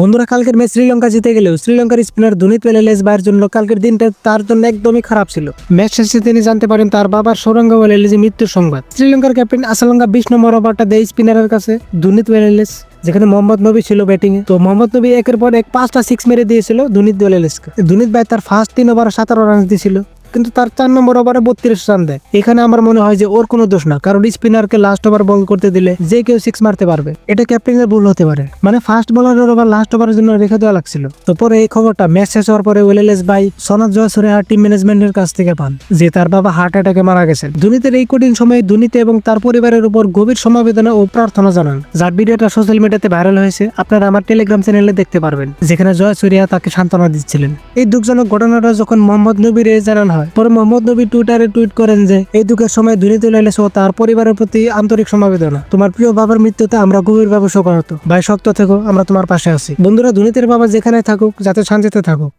বন্ধুরা, কালকের ম্যাচ শ্রীলঙ্কা জিতে গেলেও শ্রীলঙ্কার স্পিনার ধোনিত ওয়েলেলেস বাইয়ের জন্য কালকের দিনটা তার জন্য একদমই খারাপ ছিল। ম্যাচ শেষে তিনি জানতে পারেন তার বাবার সৌরঙ্গ ওয়েলেলেসের মৃত্যুর সংবাদ। শ্রীলঙ্কার ক্যাপ্টেন আসালঙ্গা বিশ নম্বর ওভারটা দেয় স্পিনারের কাছে, দুনিত ওয়েলেলেস যেখানে মোহাম্মদ নবী ছিল ব্যাটিং তো মোহাম্মদ নবী একের পর এক পাঁচটা সিক্স মেরে দিয়েছিল দুনিত ওয়েলেলেসকে দুনিত ভাই তার ফার্স্ট তিন ওভারে সতেরো রান দিয়েছিল। কিন্তু তার চার নম্বর ওভারে বত্রিশ রান দেয়। এখানে আমার মনে হয় যে ওর কোনো দোষ না, কারণ স্পিনারকে লাস্ট ওভার বল করতে দিলে যে কেউ সিক্স মারতে পারবে। এটা ক্যাপ্টেনের ভুল হতে পারে। মানে ফার্স্ট বলারের ওভার লাস্ট ওভারের জন্য রেখে দেওয়া লাগছিল। তো পরে এই খবরটা ম্যাচ শেষ হওয়ার পরে ওয়েলেলেস ভাই জয়সুরে আর টিম ম্যানেজমেন্টের কাছ থেকে পান, যে তার বাবা হার্ট অ্যাটাকে মারা গেছেন দুর্নীতির এই কঠিন সময়ে দুর্নীতি এবং তার পরিবারের উপর গভীর সমবেদনা ও প্রার্থনা জানান। যার ভিডিওটা সোশ্যাল মিডিয়াতে ভাইরাল হয়েছে, আপনারা আমার টেলিগ্রাম চ্যানেলে দেখতে পারবেন, যেখানে জয়সুরিয়া তাকে সান্ত্বনা দিচ্ছিলেন। এই দুঃখজনক ঘটনাটা যখন মোহাম্মদ নবীর জানান হয় পরে মোহাম্মদ নবী টুইটারে টুইট করেন যে, এই দুঃখের সময় দুর্নীতি তুলে ও তার পরিবারের প্রতি আন্তরিক সমবেদনা। তোমার প্রিয় বাবার মৃত্যুতে আমরা গভীরভাবে শোকাহত ভাই, শক্ত থেকো, আমরা তোমার পাশে আছি। বন্ধুরা, দুর্নীতির বাবা যেখানে থাকুক, যাতে শান্তিতে থাকুক।